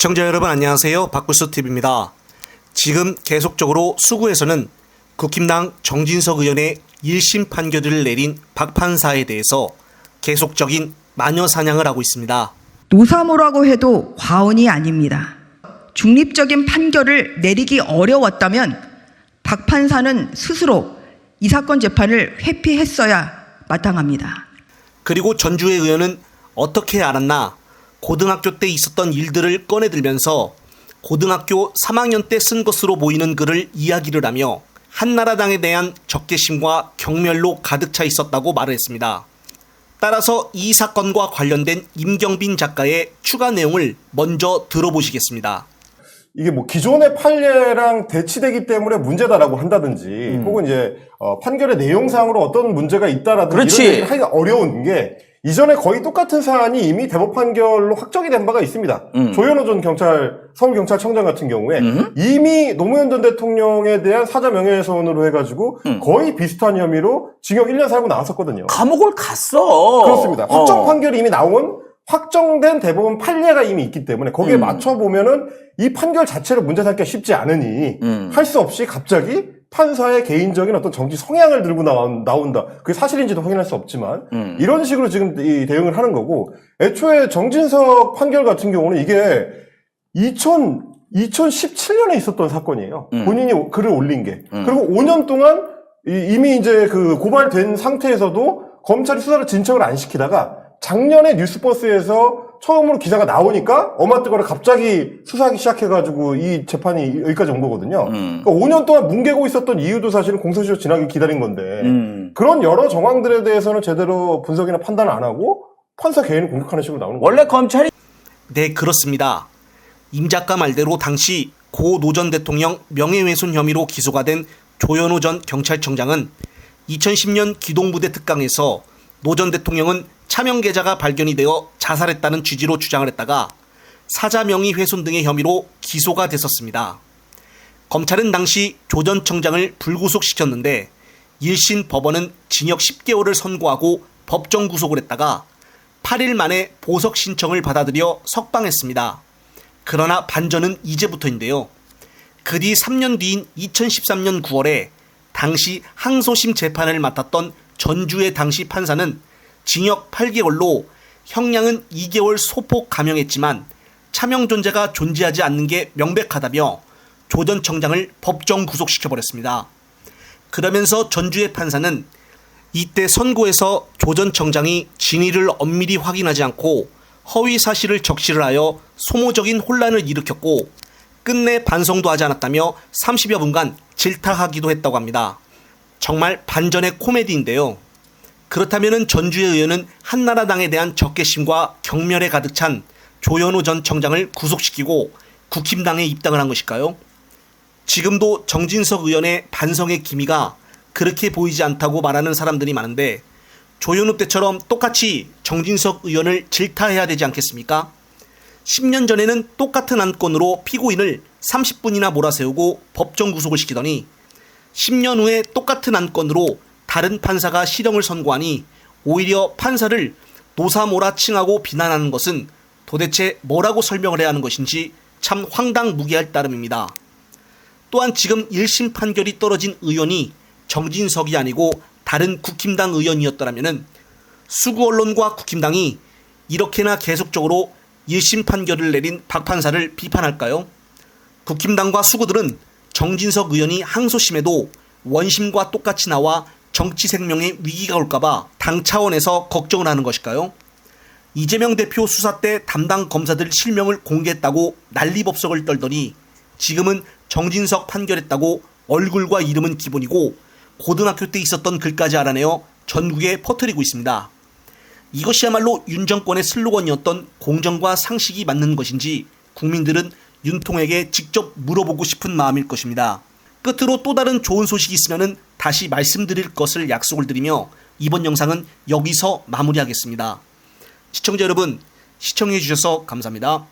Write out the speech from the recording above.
시청자 여러분 안녕하세요. 박구수 TV입니다. 지금 계속적으로 수구에서는 국힘당 정진석 의원의 1심 판결을 내린 박 판사에 대해서 계속적인 마녀 사냥을 하고 있습니다. 노사모라고 해도 과언이 아닙니다. 중립적인 판결을 내리기 어려웠다면 박 판사는 스스로 이 사건 재판을 회피했어야 마땅합니다. 그리고 전주의 의원은 어떻게 알았나 고등학교 때 있었던 일들을 꺼내들면서 고등학교 3학년 때 쓴 것으로 보이는 글을 이야기를 하며 한나라당에 대한 적개심과 경멸로 가득 차 있었다고 말을 했습니다. 따라서 이 사건과 관련된 임경빈 작가의 추가 내용을 먼저 들어보시겠습니다. 이게 뭐 기존의 판례랑 대치되기 때문에 문제다라고 한다든지 혹은 이제 어, 판결의 내용상으로 어떤 문제가 있다라든지 그렇지. 이런 하기가 어려운 게 이전에 거의 똑같은 사안이 이미 대법 판결로 확정이 된 바가 있습니다. 음. 조현호 전 경찰 서울 경찰청장 같은 경우에 음. 이미 노무현 전 대통령에 대한 사자 명예훼손으로 해가지고 음. 거의 비슷한 혐의로 징역 1년 살고 나왔었거든요. 감옥을 갔어. 그렇습니다. 확정 어. 판결이 이미 나온 확정된 대법원 판례가 이미 있기 때문에 거기에 음. 맞춰 보면은 이 판결 자체를 문제 삼기가 쉽지 않으니 음. 할수 없이 갑자기 판사의 개인적인 어떤 정치 성향을 들고 나온- 나온 다. 그게 사실인지도 확인할 수 없지만 음. 이런 식으로 지금 이 대응을 하는 거고 애초에 정진석 판결 같은 경우는 이게 2000 2017년에 있었던 사건이에요. 음. 본인이 글을 올린 게. 음. 그리고 5년 동안 이- 이미 이제 그 고발된 상태에서도 검찰이 수사를 진척을 안 시키다가 작년에 뉴스버스에서 처음으로 기사가 나오니까 어마뜨거라 갑자기 수사하기 시작해가지고 이 재판이 여기까지 온 거거든요. 음. 그러니까 5년 동안 뭉개고 있었던 이유도 사실은 공소시효 지나기 기다린 건데 음. 그런 여러 정황들에 대해서는 제대로 분석이나 판단 안 하고 판사 개인을 공격하는 식으로 나오는 거예요. 원래 검찰이 네, 그렇습니다. 임 작가 말대로 당시 고 노전 대통령 명예훼손 혐의로 기소가 된 조현호 전 경찰청장은 2010년 기동부대 특강에서 노 전 대통령은 차명 계좌가 발견이 되어 자살했다는 취지로 주장을 했다가 사자 명의 훼손 등의 혐의로 기소가 됐었습니다. 검찰은 당시 조 전 청장을 불구속시켰는데 1심 법원은 징역 10개월을 선고하고 법정 구속을 했다가 8일 만에 보석 신청을 받아들여 석방했습니다. 그러나 반전은 이제부터인데요. 그 뒤 3년 뒤인 2013년 9월에 당시 항소심 재판을 맡았던 전주의 당시 판사는 징역 8개월로 형량은 2개월 소폭 감형했지만 차명 존재가 존재하지 않는 게 명백하다며 조 전 청장을 법정 구속시켜버렸습니다. 그러면서 전주의 판사는 이때 선고에서 조 전 청장이 진위를 엄밀히 확인하지 않고 허위 사실을 적시를 하여 소모적인 혼란을 일으켰고 끝내 반성도 하지 않았다며 30여 분간 질타하기도 했다고 합니다. 정말 반전의 코미디인데요. 그렇다면 전주의 의원은 한나라당에 대한 적개심과 경멸에 가득 찬 조현우 전 청장을 구속시키고 국힘당에 입당을 한 것일까요? 지금도 정진석 의원의 반성의 기미가 그렇게 보이지 않다고 말하는 사람들이 많은데 조현우 때처럼 똑같이 정진석 의원을 질타해야 되지 않겠습니까? 10년 전에는 똑같은 안건으로 피고인을 30분이나 몰아세우고 법정 구속을 시키더니 10년 후에 똑같은 안건으로 다른 판사가 실형을 선고하니 오히려 판사를 노사모라 칭하고 비난하는 것은 도대체 뭐라고 설명을 해야 하는 것인지 참 황당무계할 따름입니다. 또한 지금 1심 판결이 떨어진 의원이 정진석이 아니고 다른 국힘당 의원이었더라면 수구 언론과 국힘당이 이렇게나 계속적으로 1심 판결을 내린 박 판사를 비판할까요? 국힘당과 수구들은 정진석 의원이 항소심에도 원심과 똑같이 나와 정치 생명에 위기가 올까봐 당 차원에서 걱정을 하는 것일까요? 이재명 대표 수사 때 담당 검사들 실명을 공개했다고 난리법석을 떨더니 지금은 정진석 판결했다고 얼굴과 이름은 기본이고 고등학교 때 있었던 글까지 알아내어 전국에 퍼뜨리고 있습니다. 이것이야말로 윤 정권의 슬로건이었던 공정과 상식이 맞는 것인지 국민들은 윤통에게 직접 물어보고 싶은 마음일 것입니다. 끝으로 또 다른 좋은 소식이 있으면 다시 말씀드릴 것을 약속을 드리며 이번 영상은 여기서 마무리하겠습니다. 시청자 여러분, 시청해 주셔서 감사합니다.